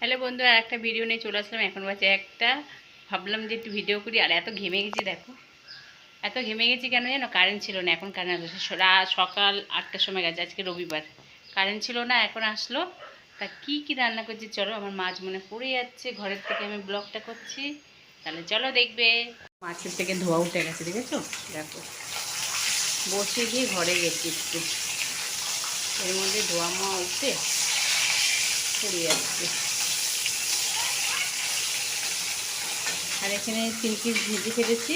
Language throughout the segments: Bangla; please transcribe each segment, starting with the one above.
হ্যালো বন্ধু আর একটা ভিডিও নিয়ে চলে আসলাম। এখন বাজে একটা। ভাবলাম যে একটু ভিডিও করি, আর এত ঘেমে গেছি, দেখো। এত ঘেমে গেছি কেন জানো কারেন্ট ছিল না, এখন কারেন্ট রাত সকাল আটটার সময় গেছে, আজকে রবিবার। কারেন্ট ছিল না, এখন আসলো। তা কি কি রান্না করছি? চলো, আমার মাছ মনে পড়ে যাচ্ছে। ঘরের থেকে আমি ব্লগটা করছি। তাহলে চলো দেখবে। মাছের থেকে ধোয়া উঠে গেছে, দেখেছ? দেখো। বসে গিয়ে ঘরে গেছি একটু। এর মধ্যে ধোয়া মোয়া উঠে পড়ে যাচ্ছে। আর এখানে তিন পিস ভেজে ফেলেছি।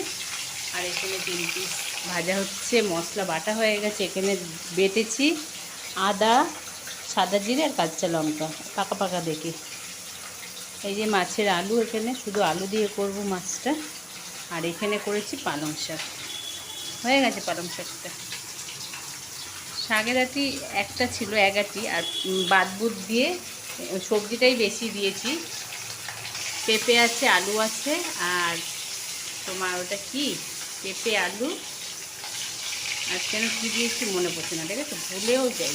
আর এখানে তিন পিস ভাজা হচ্ছে, মশলা বাটা হয়ে গেছে। এখানে বেটেছি আদা, সাদা জিরে আর কাঁচা লঙ্কা, পাকা পাকা দেখে। এই যে মাছের আলু এখানে, শুধু আলু দিয়ে করব মাছটা। আর এখানে করেছি পালং শাক। হয়ে গেছে পালং শাকটা। শাকের আটি একটা ছিল এক আটি, আর বাদ বুদ দিয়ে সবজিটাই বেশি দিয়েছি। পেঁপে আছে, আলু আছে, আর তোমার ওটা কি? পেঁপে, আলু। আর কেন কী দিয়েছি মনে পড়ছে না ঠিক আছে ভুলেও যাই।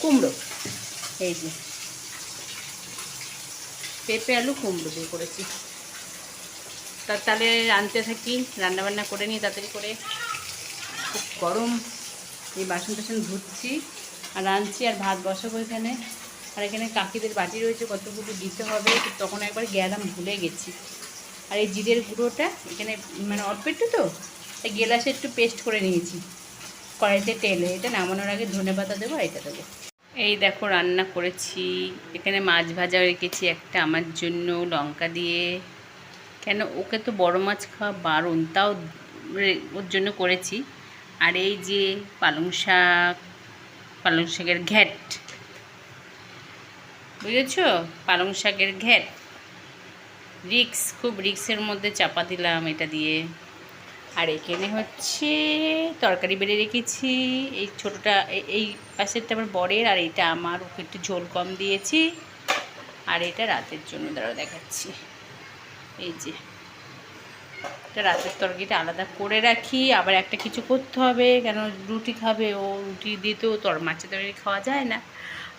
কুমড়ো, এই যে। পেঁপে, আলু, কুমড়ো দিয়ে করেছি। তা তাহলে আনতে থাকি, রান্নাবান্না করে নিই তাড়াতাড়ি করে। খুব গরম, এই বাসন টাসন ধুচ্ছি, আর রাঁধছি আর ভাত বসাবো এখানে। আর এখানে কাকিদের বাটি রয়েছে, কতগুলো দিতে হবে তখন একবার গেলাম ভুলে গেছি। আর এই জিরের গুঁড়োটা এখানে মানে অল্প একটু তো তাই গেলাসে একটু পেস্ট করে নিয়েছি, কড়াইতে তেলে। এটা নামানোর আগে ধনে পাতা দেবো এটা দেবো। এই দেখো রান্না করেছি। এখানে মাছ ভাজা রেখেছি একটা আমার জন্য, লঙ্কা দিয়ে। কেন ওকে তো বড় মাছ খাওয়া বারণ, তাও ওর জন্য করেছি। আর এই যে পালং শাক, পালং শাকের ঘ্যাট বুঝেছ? পালং শাকের ঘ্যাট। রিক্স, খুব রিক্সের মধ্যে চাপা দিলাম এটা দিয়ে। আর এখানে হচ্ছে তরকারি বেড়ে রেখেছি। এই ছোটোটা এই পাশেরটা আমার বরের আর এটা আমার, ওকে একটু ঝোল কম দিয়েছি। আর এটা রাতের জন্য দাঁড়া দেখাচ্ছি। এই যে, এটা রাতের তরকারিটা আলাদা করে রাখি। আবার একটা কিছু করতে হবে, কেন রুটি খাবে? ও রুটি দিয়ে তো তর মাছের তরকারি খাওয়া যায় না।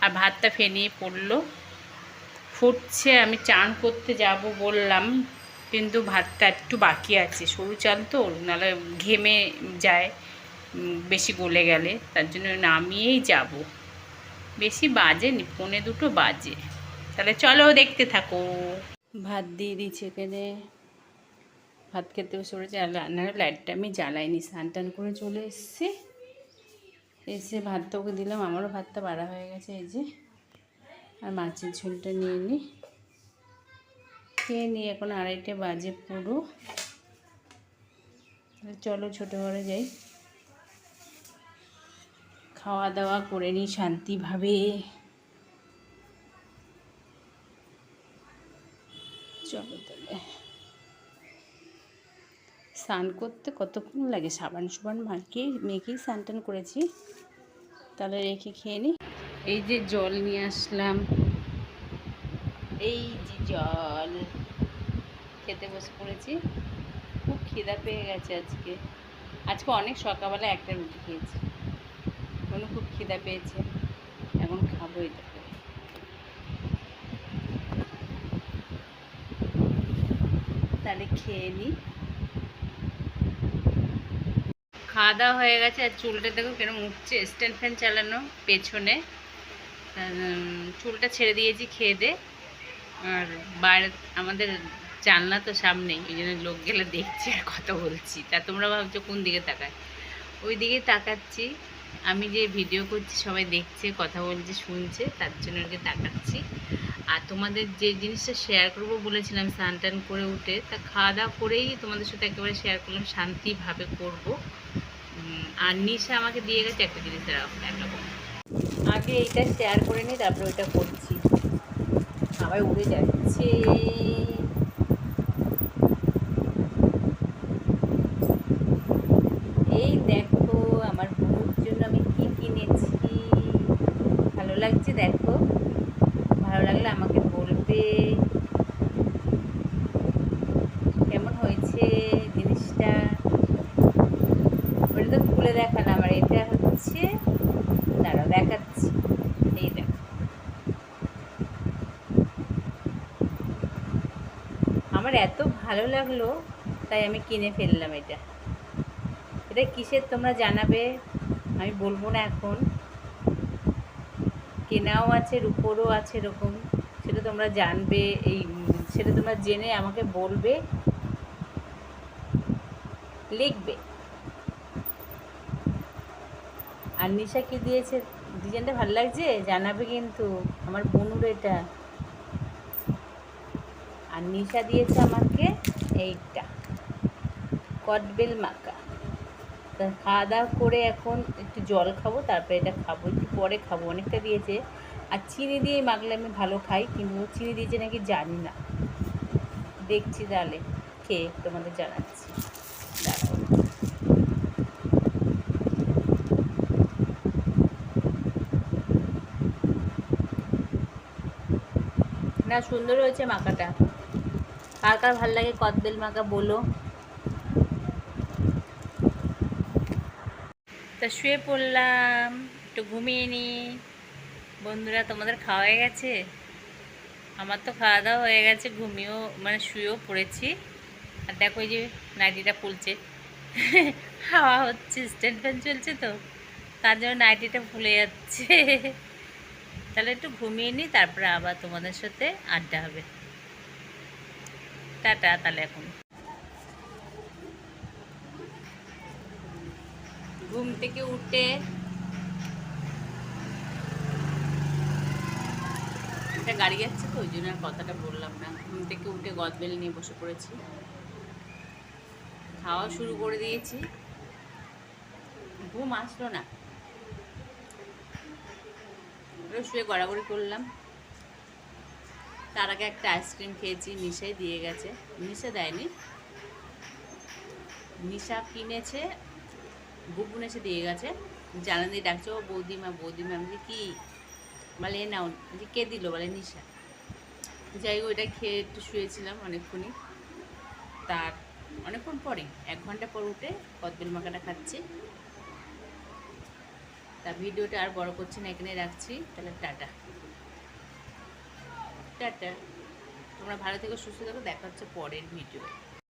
আর ভাতটা ফেনিয়ে পড়ল। ফুটছে, আমি চান করতে যাব বললাম, কিন্তু ভাতটা একটু বাকি আছে। সরু চাল তো, নাহলে ঘেমে যায় বেশি গলে গেলে। তার জন্য নামিয়েই যাব। বেশি বাজে নি, পৌনে দুটো বাজে। তাহলে চলো দেখতে থাকো। ভাত দিয়ে দিচ্ছে এখানে। ভাত খেতে বসে পড়েছে, আর রান্নার লাইটটা আমি জ্বালাইনি। স্নান টান করে চলে এসেছি। এসে ভাতটা ওকে দিলাম, আমারও ভাতটা বাড়া হয়ে গেছে, এই যে। আর মাছের ঝোলটা নিয়ে নিই খেয়ে নিই এখন আড়াইটে বাজে পুরো। চলো ছোটো ঘরে যাই। খাওয়া দাওয়া করে নিই শান্তিভাবে। চলো তাহলে। স্নান করতে কতক্ষণ লাগে? সাবান সুবান মাখিয়ে মেখেই স্নান টান করেছি। তাহলে রেখে খেয়ে নিই এই যে জল নিয়ে আসলাম। এই যে জল। খেতে বসে পড়েছি। খুব খিদা পেয়ে গেছে আজকে। আজকে অনেক সকালবেলা একটা রুটি খেয়েছি। কোনো খুব খিদা পেয়েছে। এখন খাব এটা তাহলে খেয়ে নিই খাওয়া দাওয়া হয়ে গেছে আর চুলটা দেখো কেরম উঠছে স্ট্যান্ড ফ্যান চালানো পেছনে। চুলটা ছেড়ে দিয়েছি খেয়ে দে। আর বাইরে আমাদের জানলা তো সামনেই ওই জন্য লোক গেলে দেখছি আর কথা বলছি। তা তোমরা ভাবছ কোন দিকে তাকায়? ওই দিকে তাকাচ্ছি। আমি যে ভিডিও করছি, সবাই দেখছে, কথা বলছে, শুনছে, তার জন্য আর কি তাকাচ্ছি। আর তোমাদের যে জিনিসটা শেয়ার করব বলেছিলাম স্নান টান করে উঠে, তা খাওয়া দাওয়া করেই তোমাদের সাথে একেবারে শেয়ার করলাম, শান্তিভাবে করব। আর নিশা আমাকে দিয়ে গেছে একটা জিনিস একরকম আগে এইটা শেয়ার করে নিই তারপরে ওইটা করছি। সবাই উড়ে যাচ্ছে এই দেখো আমার বোনের জন্য আমি কি কিনেছি ভালো লাগছে দেখো ভালো লাগলে আমাকে বলবে কেমন হয়েছে জিনিসটা ওটা তো খুলে দেখালাম আর এটা হচ্ছে দাঁড়াও দেখাচ্ছি এই দেখো আমার এত ভালো লাগল, তাই আমি কিনে ফেললাম এটা। এটা কিসের তোমরা জানাবে? আমি বলব না এখন। কেনাও আছে, রুপোরও আছে এরকম। সেটা তোমরা জানবে, এই, সেটা তোমরা জেনে আমাকে বলবে, লিখবে। আর নিশা কি দিয়েছে? ডিজাইনটা ভালো লাগছে? জানাবে কিন্তু। আমার বনুর এটা। আর নিশা দিয়েছে আমাকে এইটা কটবেল মাখা। তা খাওয়া দাওয়া করে এখন একটু জল খাব, তারপরে এটা খাব, একটু পরে খাব। অনেকটা দিয়েছে। আর চিনি দিয়ে মাখলে আমি ভালো খাই, কিন্তু চিনি দিয়েছে নাকি জানি না। দেখছি তাহলে, খেয়ে তোমাদের জানাচ্ছি। না, সুন্দর হয়েছে মাখাটা। কার কার ভালো লাগে কদবেল মাখা বলো। তা শুয়ে পড়লাম, একটু ঘুমিয়ে নি। বন্ধুরা, তোমাদের খাওয়া গেছে? আমার তো খাওয়া দাওয়া হয়ে গেছে, ঘুমিয়েও মানে শুয়েও পড়েছি। আর দেখো এই যে নাইটিটা ফুলছে। হাওয়া হচ্ছে, স্ট্যান্ড ফ্যান চলছে তো, তার জন্য নাইটিটা ফুলে যাচ্ছে। তাহলে একটু ঘুমিয়ে নিই তারপরে আবার তোমাদের সাথে আড্ডা হবে। টাটা তাহলে এখন। ঘুম থেকে উঠে একটা গাড়ি যাচ্ছে তো, ওই জন্য আর কথাটা বললাম না। ঘুম থেকে উঠে গদবেল নিয়ে বসে পড়েছি। খাওয়া শুরু করে দিয়েছি। ঘুম আসলো না। শুয়ে গড়াগড়ি করলাম। তার আগে একটা আইসক্রিম খেয়েছি, নিশাই দিয়ে গেছে। নিশা দেয়নি। নিশা কিনেছে, গুপুন এসে দিয়ে গেছে। জানা দিয়ে ডাকছে, ও বৌদিমা বৌদিমা। আমি কি? বলে এ নাও। যে কে দিল? বলে, নিশা। যাই ওইটা খেয়ে একটু শুয়েছিলাম অনেকক্ষণই। তার অনেকক্ষণ পরে, এক ঘণ্টা পর উঠে কদবেল মাখাটা খাচ্ছি। তা ভিডিওটা আর বড় করছি না এখানে রাখছি। তাহলে টাটা। টাটা তোমরা ভালো থেকে সুস্থ থাকো। দেখা হচ্ছে পরের ভিডিও